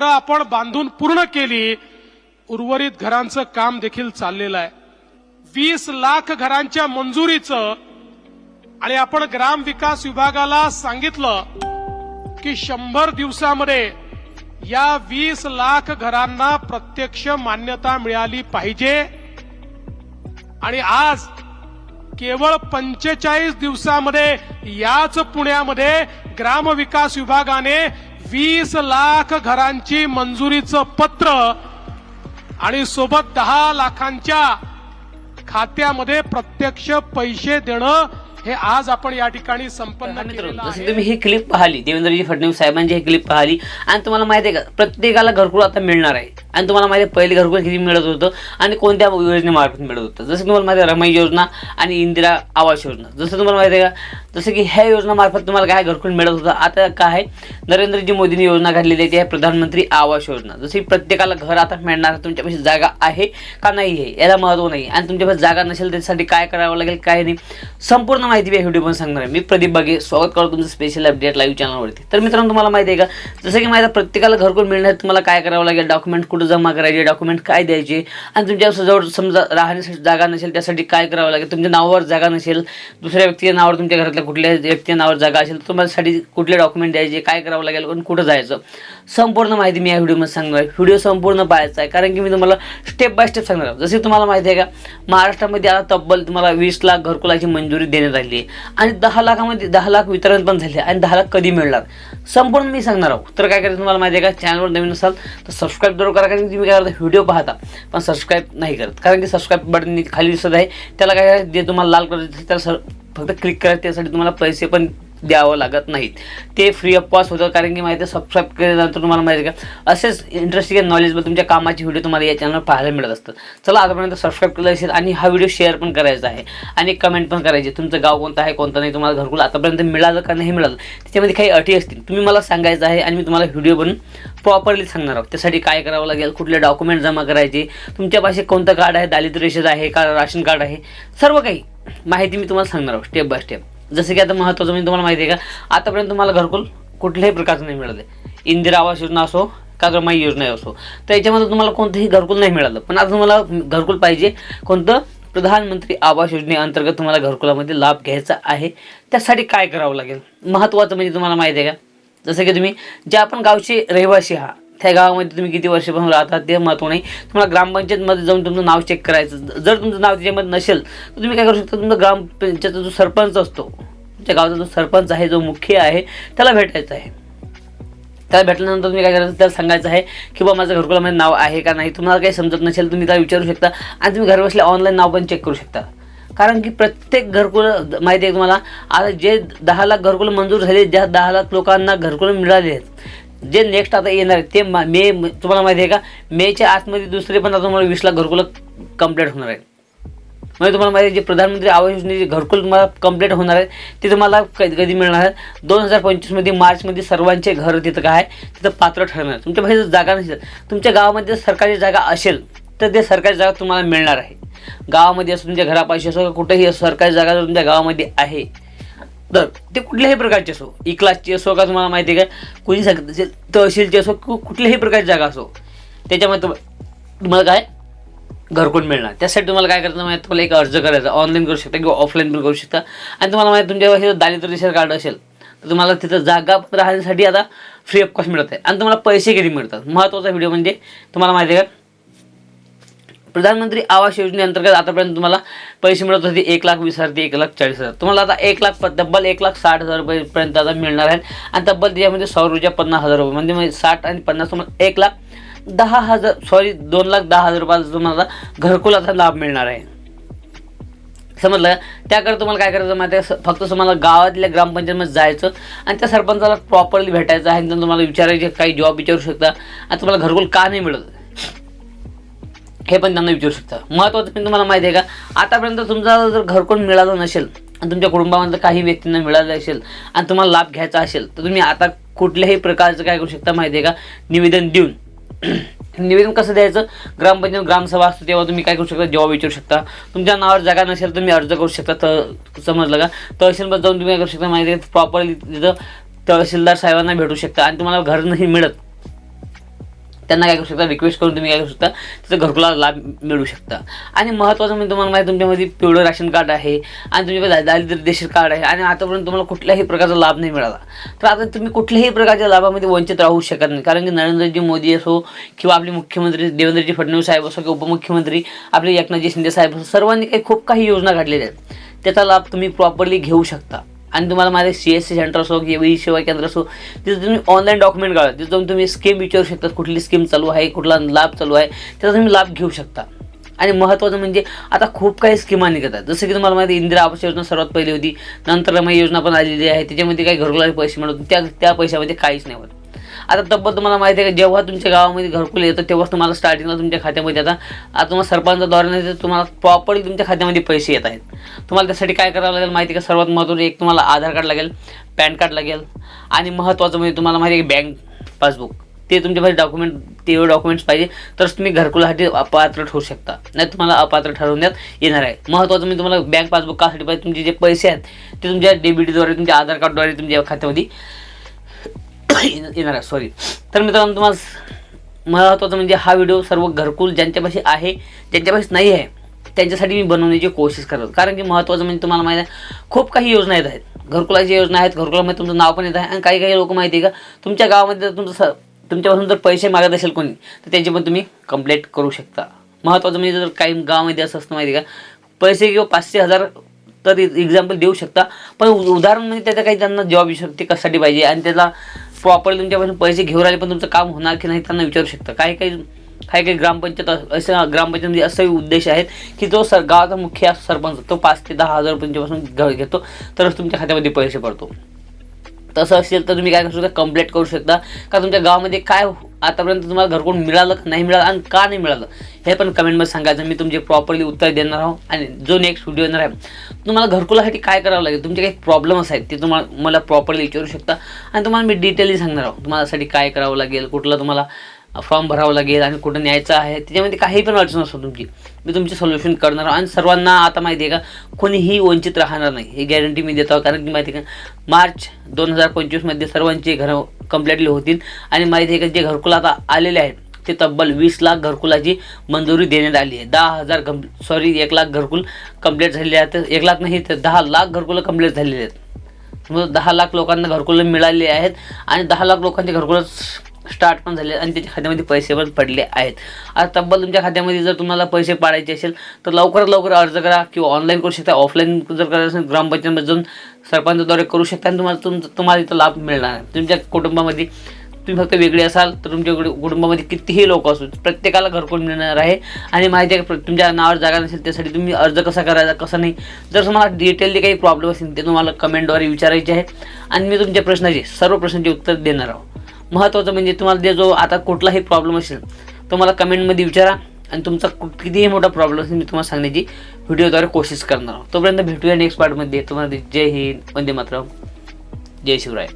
आपण बांधून पूर्ण केली उर्वरित घरांचं काम देखील चाललेलं आहे. वीस लाख घरांच्या मंजुरीचं आणि आपण ग्राम विकास विभागाला सांगितलं की शंभर दिवसामध्ये या वीस लाख घरांना प्रत्यक्ष मान्यता मिळाली पाहिजे. आणि आज केवळ पंचेचाळीस दिवसामध्ये याच पुण्यामध्ये ग्रामविकास विभागाने वीस लाख घरांची मंजुरीचं पत्र आणि सोबत दहा लाखांच्या खात्यामध्ये प्रत्यक्ष पैसे देणं हे आज आपण या ठिकाणी संपन्न जसं तुम्ही ही क्लिप पाहिली देवेंद्रजी फडणवीस साहेबांची ही क्लिप पाहिली आणि तुम्हाला माहिती आहे का प्रत्येकाला घरकुल आता मिळणार आहे. आणि तुम्हाला माहिती आहे पहिले घरकुल किती मिळत होतं आणि कोणत्या योजनेमार्फत मिळत होतं. जसं तुम्हाला माहिती आहे रमाई योजना आणि इंदिरा आवास योजना. जसं तुम्हाला माहिती आहे का जसं की ह्या योजनामार्फत तुम्हाला काय घरकुल मिळत होतं आता काय आहे नरेंद्रजी मोदींनी योजना काढलेली आहे ती आहे प्रधानमंत्री आवास योजना. जशी प्रत्येकाला घर आता मिळणार तुमच्यापाशी जागा आहे का नाही आहे याला महत्त्व नाही. आणि तुमच्यापाशी जागा नसेल त्यासाठी काय करावं लागेल काय नाही. संपूर्ण माहिती मी या व्हिडिओ पण सांगणार आहे. मी प्रदीप बागे स्वागत करतो तुमचं स्पेशल अपडेट लाईव्ह चॅनलवरती तर मित्रांनो तुम्हाला माहिती आहे का? जसं की माहिती प्रत्येकाला घरकुल मिळण्यासाठी तुम्हाला काय करावं लागेल? डॉक्युमेंट कुठं जमा करायचे? डॉक्युमेंट काय द्यायचे? आणि तुमच्या जवळ समजा राहण्यासाठी जागा नसेल त्यासाठी काय करावं लागेल? तुमच्या नावावर जागा नसेल दुसऱ्या व्यक्तीच्या नावावर तुमच्या घरातल्या कुठल्या व्यक्तीच्या नावावर जागा असेल तर तुम्हालासाठी कुठले डॉक्युमेंट द्यायचे काय करावं लागेल आणि कुठं जायचं? संपूर्ण माहिती मी या व्हिडिओमध्ये सांगणार आहे. व्हिडिओ संपूर्ण पाहायचा आहे. कारण की मी तुम्हाला स्टेप बाय स्टेप सांगणार आहे जसे तुम्हाला माहिती आहे का? महाराष्ट्रामध्ये आता तब्बल तुम्हाला वीस लाख घरकुलाची मंजुरी देण्यात आली आहे आणि दहा लाखामध्ये दहा लाख वितरण पण झाले आणि दहा लाख कधी मिळणार? संपूर्ण मी सांगणार आहोत. तर काय करायचं तुम्हाला माहिती आहे का? चॅनलवर नवीन असाल तर सबस्क्राईब जरूर करा कारण की तुम्ही काय करता? व्हिडिओ पाहता पण सबस्क्राईब नाही करत. कारण की सबस्क्राईब बटन खाली दिसत आहे. त्याला काय करायचं, जे तुम्हाला लाल कलर दिसतं त्याला सर फक्त क्लिक करा. त्यासाठी तुम्हाला पैसे पण द्यावं लागत नाहीत. ते फ्री ऑफ कॉस्ट होतं कारण की माहिती सबस्क्राईब केल्यानंतर तुम्हाला माहिती का असेच इंटरेस्टिंग नॉलेजबल तुमच्या कामाची व्हिडिओ तुम्हाला या चॅनलवर पाहायला मिळत असतात. चला आतापर्यंत सबस्क्राईब केलं असेल आणि हा व्हिडिओ शेअर पण करायचा आहे आणि कमेंट पण करायची. तुमचं गाव कोणतं आहे कोणतं नाही तुम्हाला घरकुल आतापर्यंत मिळालं का नाही मिळालं त्याच्यामध्ये काही अटी असतील तुम्ही मला सांगायचं आहे आणि मी तुम्हाला व्हिडिओ बनून प्रॉपरली सांगणार आहोत. त्यासाठी काय करावं लागेल कुठले डॉक्युमेंट जमा करायचे तुमच्या पाशी कोणतं कार्ड आहे दारिद्र्य रेषेचं आहे का राशन कार्ड आहे सर्व काही माहिती मी तुम्हाला सांगणार आहोत स्टेप बाय स्टेप जसं की आता महत्त्वाचं म्हणजे तुम्हाला माहिती आहे का आतापर्यंत तुम्हाला घरकुल कुठल्याही प्रकारचं नाही मिळालं. इंदिरा आवास योजना असो का माई योजना असो तर याच्यामध्ये तुम्हाला कोणतंही घरकुल नाही मिळालं. पण आता तुम्हाला घरकुल पाहिजे कोणतं? प्रधानमंत्री आवास योजनेअंतर्गत तुम्हाला घरकुलामध्ये लाभ घ्यायचा आहे. त्यासाठी काय करावं लागेल? महत्त्वाचं म्हणजे तुम्हाला माहिती आहे का जसं की तुम्ही ज्या आपण गावचे रहिवासी आहात त्या गावामध्ये तुम्ही किती वर्षापासून राहतात ते महत्त्व नाही. तुम्हाला ग्रामपंचायतमध्ये जाऊन तुमचं नाव चेक करायचं जर तुमचं नाव त्याच्यामध्ये नसेल तर तुम्ही काय करू शकता? तुमचा ग्रामपंचायतचा जो सरपंच असतो तुमच्या गावाचा जो सरपंच आहे जो मुख्य आहे त्याला भेटायचं आहे. त्याला भेटल्यानंतर तुम्ही काय करायचं? त्याला सांगायचं आहे की बा माझं घरकुलामध्ये नाव आहे का नाही? तुम्हाला काही समजत नसेल तुम्ही त्याला विचारू शकता आणि तुम्ही घरबसल्या ऑनलाईन नाव पण चेक करू शकता. कारण की प्रत्येक घरकुल माहिती आहे तुम्हाला? आता जे दहा लाख घरकुल मंजूर झाले ज्या दहा लाख लोकांना घरकुल मिळाले आहेत जे नेक्स्ट आता येणार आहे ते मा- मे तुम्हाला माहिती आहे का? मेच्या आतमध्ये दुसरे पण आता तुम्हाला वीस लाख घरकुल कंप्लीट होणार आहे. म्हणजे तुम्हाला माहिती आहे जे प्रधानमंत्री आवास योजनेचे घरकुल तुम्हाला कंप्लीट होणार आहे ते तुम्हाला कधी कधी मिळणार आहे. दोन हजार पंचवीसमध्ये मार्चमध्ये सर्वांचे घर तिथं काय आहे? तिथं पात्र ठरणार तुमच्या तुमच्या पाहिजे जागा नसेल तुमच्या गावामध्ये जर सरकारी जागा असेल तर ते सरकारी जागा तुम्हाला मिळणार आहे. गावामध्ये असो तुमच्या घरापाशी असो का कुठेही असो सरकारी जागा जर तुमच्या गावामध्ये आहे तर ते कुठल्याही प्रकारची असो. ई क्लासची असो का तुम्हाला माहिती आहे का? कोणी सांगत असेल तहसीलची असो कुठल्याही प्रकारची जागा असो त्याच्यामध्ये तुम्हाला काय? घरकुल मिळणार. त्यासाठी तुम्हाला काय करायचं माहिती तुम्हाला एक अर्ज करायचा. ऑनलाईन करू शकता किंवा ऑफलाईन पण करू शकता. आणि तुम्हाला माहिती तुमच्या दारिद्र्य रेशन कार्ड असेल तर तुम्हाला तिथं जागा राहण्यासाठी आता फ्री ऑफ कॉस्ट मिळत आहे. आणि तुम्हाला पैसे किती मिळतात? महत्त्वाचा व्हिडिओ म्हणजे तुम्हाला माहिती आहे का? प्रधानमंत्री आवास योजनेअंतर्गत आतापर्यंत तुम्हाला पैसे मिळत होते एक लाख वीस हजार ते एक लाख चाळीस हजार. तुम्हाला आता एक लाख प- तब्बल एक लाख साठ हजार रुपयेपर्यंत आता मिळणार आहेत. आणि तब्बल त्याच्यामध्ये सौर ऊर्जा पन्नास हजार रुपये. म्हणजे म्हणजे साठ आणि पन्नास तुम्हाला एक लाख दहा हजार सॉरी दोन लाख दहा हजार रुपयाचा तुम्हाला घरकुलाचा लाभ मिळणार आहे. समजलं? त्याकडे तुम्हाला काय करायचं माहिती आहे? फक्त तुम्हाला गावातल्या ग्रामपंचायतमध्ये जायचं आणि त्या सरपंचाला प्रॉपरली भेटायचं आहे आणि तुम्हाला विचारायचे काही जॉब विचारू शकता. आणि तुम्हाला घरकुल का नाही मिळत? हे पण त्यांना विचारू शकता. महत्त्वाचं पण तुम्हाला माहिती आहे का? आतापर्यंत तुमचा जर घरकोण मिळालं नसेल आणि तुमच्या कुटुंबामधलं काही व्यक्तींना मिळालं असेल आणि तुम्हाला लाभ घ्यायचा असेल तर तुम्ही आता कुठल्याही प्रकारचं काय करू शकता माहिती आहे का? निवेदन देऊन. निवेदन कसं द्यायचं? ग्रामपंचायत ग्रामसभा असतो तेव्हा तुम्ही काय करू शकता? जेव्हा विचारू शकता. तुमच्या नावावर जागा नसेल तर तुम्ही अर्ज करू शकता. तर समजलं का? तहसीलमध्ये जाऊन तुम्ही काय करू शकता माहिती आहे प्रॉपरली तिथं तहसीलदार साहेबांना भेटू शकता आणि तुम्हाला घर नाही मिळत. त्यांना काय करू शकता रिक्वेस्ट करून तुम्ही काय करू शकता त्याचा घरकुला लाभ मिळू शकता. आणि महत्त्वाचं म्हणजे तुम्हाला माहिती तुमच्यामध्ये पिवळं राशन कार्ड आहे आणि तुमच्याकडे दारिद्र्य देशील कार्ड आहे आणि आतापर्यंत तुम्हाला कुठल्याही प्रकारचा लाभ नाही मिळाला. तर आता तुम्ही कुठल्याही प्रकारच्या लाभामध्ये वंचित राहू शकत नाही कारण की नरेंद्रजी मोदी असो किंवा आपले मुख्यमंत्री देवेंद्रजी फडणवीस साहेब असो किंवा उपमुख्यमंत्री आपले एकनाथजी शिंदे साहेब असो सर्वांनी काही खूप काही योजना काढलेल्या आहेत. त्याचा लाभ तुम्ही प्रॉपरली घेऊ शकता. आणि तुम्हाला माझे सी एस सी सेंटर असो किंवा ई सेवा केंद्र असो तिथे तुम्ही ऑनलाईन डॉक्युमेंट काढा. तिथं जाऊन तुम्ही स्कीम विचारू शकता कुठली स्कीम चालू आहे कुठला लाभ चालू आहे त्याचा तुम्ही लाभ घेऊ शकता. आणि महत्त्वाचं म्हणजे आता खूप काही स्कीमा निघतात जसं की तुम्हाला माहिती आहे, इंदिरा आवास योजना सर्वात पहिली होती. नंतर मग योजना पण आलेली आहे. त्याच्यामध्ये काही घरकुलाचे पैसे मिळत त्या त्या पैशामध्ये काहीच नाही होत. आता तब्बल तुम्हाला माहिती आहे का जेव्हा तुमच्या गावामध्ये घरकुल येतं तेव्हाच तुम्हाला स्टार्टिंगला तुमच्या खात्यामध्ये आता आता तुम्हाला सरपंचद्वारे नाही तर तुम्हाला प्रॉपरली तुमच्या खात्यामध्ये पैसे येत आहेत. तुम्हाला त्यासाठी काय करावं लागेल माहिती आहे का? सर्वात महत्त्वाचं एक तुम्हाला आधार कार्ड लागेल पॅन कार्ड लागेल आणि महत्त्वाचं म्हणजे तुम्हाला माहिती आहे बँक पासबुक ते तुमच्यापाशी डॉक्युमेंट ते डॉक्युमेंट्स पाहिजे तरच तुम्ही घरकुलासाठी अपात्र ठरू शकता. नाही तुम्हाला अपात्र ठरवण्यात येणार आहे. महत्त्वाचं म्हणजे तुम्हाला बँक पासबुक कासाठी पाहिजे तुमचे जे पैसे आहेत ते तुमच्या डेबिटद्वारे तुमच्या आधार कार्डद्वारे तुमच्या खात्यामध्ये येणार आहे सॉरी तर मित्रांनो तुम्हाला महत्त्वाचं म्हणजे हा व्हिडिओ सर्व घरकुल ज्यांच्यापाशी आहे ज्यांच्यापाशी नाही आहे त्यांच्यासाठी मी बनवण्याची कोशिश करत. कारण की महत्त्वाचं म्हणजे तुम्हाला माहिती आहे खूप काही योजना येत आहेत. घरकुलाची योजना आहेत घरकुलामध्ये तुमचं नाव पण येत आहे आणि काही काही लोक माहिती आहे का तुमच्या गावामध्ये जर तुमचं स तुमच्यापासून जर पैसे मागत असेल कोणी तर त्यांची पण तुम्ही कंप्लेंट करू शकता. महत्त्वाचं म्हणजे जर काही गावामध्ये असं असतं माहिती आहे का पैसे किंवा पाचशे हजार तर एक्झाम्पल देऊ शकता. पण उ- उदाहरण म्हणजे त्याचा काही त्यांना जॉब येऊ शकते कशासाठी पाहिजे? आणि त्याला प्रॉपरली तुमच्यापासून पैसे घेऊन राहिले पण तुमचं काम होणार की नाही त्यांना विचारू शकता. काही काही काही काही ग्रामपंचायत असं ग्रामपंचायतमध्ये असेही उद्देश आहेत की जो सर गावाचा मुख्य सरपंच तो पाच ते दहा हजार रुपयांच्यापासून घ घेतो तरच तुमच्या खात्यामध्ये पैसे पडतो. तसं असेल तर तुम्ही काय करू शकता कंप्लेंट करू शकता. का तुमच्या गावामध्ये काय आतापर्यंत तुम्हाला घरकुल मिळालं का? नाही मिळालं आणि का नाही मिळालं? हे पण कमेंटमध्ये सांगायचं मी तुमचे प्रॉपरली उत्तर देणार आहो. आणि जो नेक्स्ट व्हिडिओ येणार आहे तुम्हाला घरकुलासाठी काय करावं लागेल? तुमचे काही प्रॉब्लेम्स आहेत ते तुम्हाला मला प्रॉपरली विचारू शकता. आणि तुम्हाला मी डिटेलही सांगणार आहोत तुम्हालासाठी काय करावं लागेल कुठलं तुम्हाला फॉर्म भरावं लागेल आणि कुठं न्यायचं आहे त्याच्यामध्ये काही पण अडचण असो तुमची मी तुमचे सोल्युशन करणार आहे. आणि सर्वांना आता माहिती आहे का कोणीही वंचित राहणार नाही. ही गॅरंटी मी देतो कारण की माहिती आहे का मार्च दोन हजार पंचवीसमध्ये सर्वांची घरं कम्प्लिटली होतील. आणि माहिती आहे का जे घरकुल आता आलेले आहेत ते तब्बल वीस लाख घरकुलाची मंजुरी देण्यात आली आहे. दहा हजार कम सॉरी एक लाख घरकुल कंप्लीट झालेले आहेत. एक लाख नाही तर दहा लाख घरकुलं कंप्लीट झालेले आहेत. मग दहा लाख लोकांना घरकुलं मिळाली आहेत आणि दहा लाख लोकांचे घरकुलं स्टार्ट पण झाले आणि त्याच्या खात्यामध्ये पैसे पण पडले आहेत. आता तब्बल तुमच्या खात्यामध्ये जर तुम्हाला पैसे पाडायचे असेल तर लवकरात लवकर अर्ज करा किंवा ऑनलाईन करू शकता. ऑफलाईन जर करायचं असेल ग्रामपंचायतमध्ये जाऊन सरपंचद्वारे करू शकता आणि तुम्हाला तुम तुम्हाला इथं लाभ मिळणार आहे. तुमच्या कुटुंबामध्ये तुम्ही फक्त वेगळे असाल तर तुमच्या कुटुंबामध्ये कितीही लोक असू प्रत्येकाला घरकोण मिळणार आहे. आणि माहिती आहे का प्र- तुमच्या नावावर जागा नसेल त्यासाठी तुम्ही अर्ज कसा करायचा कसा नाही जर तुम्हाला डिटेलली काही प्रॉब्लेम असेल ते तुम्हाला कमेंटद्वारे विचारायचे आहे. आणि मी तुमच्या प्रश्नाचे सर्व प्रश्नांचे उत्तर देणार आहोत महत्त्वाचं म्हणजे तुम्हाला जे जो आता कुठलाही प्रॉब्लेम असेल तो मला कमेंटमध्ये विचारा आणि तुमचा कितीही मोठा प्रॉब्लेम असेल मी तुम्हाला सांगण्याची व्हिडिओद्वारे कोशिश करणार आहोत. तोपर्यंत भेटूया नेक्स्ट पार्टमध्ये तुम्हाला जय हिंद वंदे मातरम. जय शिवराय.